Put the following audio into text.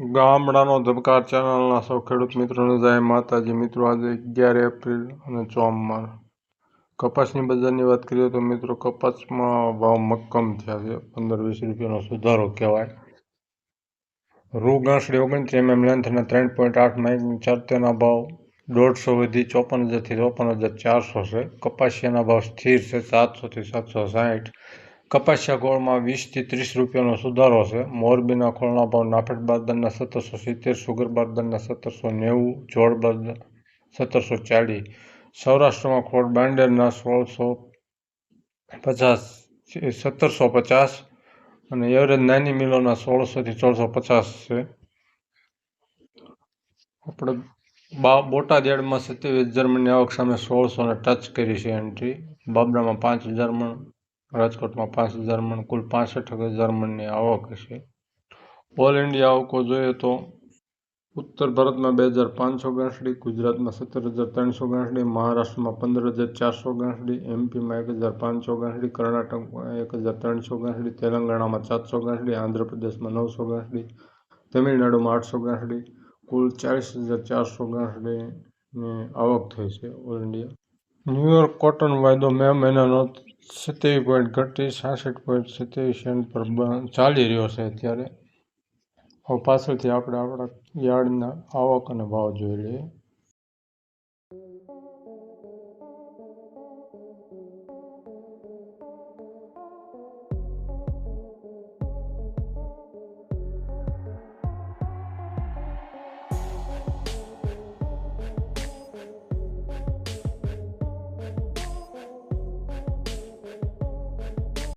ગામડાનો ધબકાર ચેનલના સૌ ખેડૂત મિત્રોને જય માતાજી. મિત્રો, આજે અગિયાર એપ્રિલ અને ચોમવાર કપાસની બજારની વાત કરીએ તો મિત્રો, કપાસમાં ભાવ મક્કમ થયા છે. પંદર વીસ રૂપિયાનો સુધારો કહેવાય. રૂ ગાંસડી ઓગણત્રીસ એમએમ લેન્થના ત્રણ પોઈન્ટ આઠ માઇકની ચાર તેના ભાવ દોઢસો વધી ચોપન હજારથી ચોપન હજાર ચારસો છે. કપાસિયાના ભાવ સ્થિર છે સાતસોથી સાતસો સાઠ કપાસિયા ગોળમાં વીસથી ત્રીસ રૂપિયાનો સુધારો છે. મોરબીના ખોળના ભાવ નાફેડ બારદાનના સત્તરસો સિત્તેર, સુગર બારદાનના સત્તરસો નેવું, જોડ બારદાન સત્તરસો ચાળીસ, સૌરાષ્ટ્રમાં ખોળ બાંડેરના સોળસો પચાસ, સત્તરસો પચાસ અને એવરેજ નાની મિલોના સોળસોથી સોળસો પચાસ છે. આપણે બા બોટાદ યાર્ડમાં સત્યાવીસ હજાર મણની આવક સામે સોળસોને ટચ કરી છે એન્ટ્રી. બાબરામાં પાંચ હજાર મણ રાજકોટમાં પાંચ હજાર મણ કુલ પાસઠ હજાર મણની આવક છે ઓલ ઇન્ડિયા આવકો જોઈએ તો ઉત્તર ભારતમાં બે હજાર પાંચસો ગાંસડી ગુજરાતમાં સત્તર હજાર ત્રણસો ગાંસડી મહારાષ્ટ્રમાં પંદર હજાર ચારસો ગાંસડી એમપીમાં એક હજાર પાંચસો ગાંસડી કર્ણાટકમાં એક હજાર ત્રણસો ગાંસડી તેલંગાણામાં સાતસો ગાંસડી આંધ્રપ્રદેશમાં નવસો ગાંસડી તમિલનાડુમાં આઠસો ગાંસડી કુલ ચાલીસ હજાર ચારસો ગાંસડીની આવક થઈ છે ઓલ ઇન્ડિયા. ન્યુયોર્ક કોટન વાયદો મે મહિનાનો સત્યાવીસ પોઈન્ટ ઘટી, છાસઠ પોઈન્ટ સત્યાવીસ એન પર ચાલી રહ્યો છે અત્યારે. હવે પાછળથી આપણે આપણા યાર્ડના આવક અને ભાવ જોઈ લઈએ.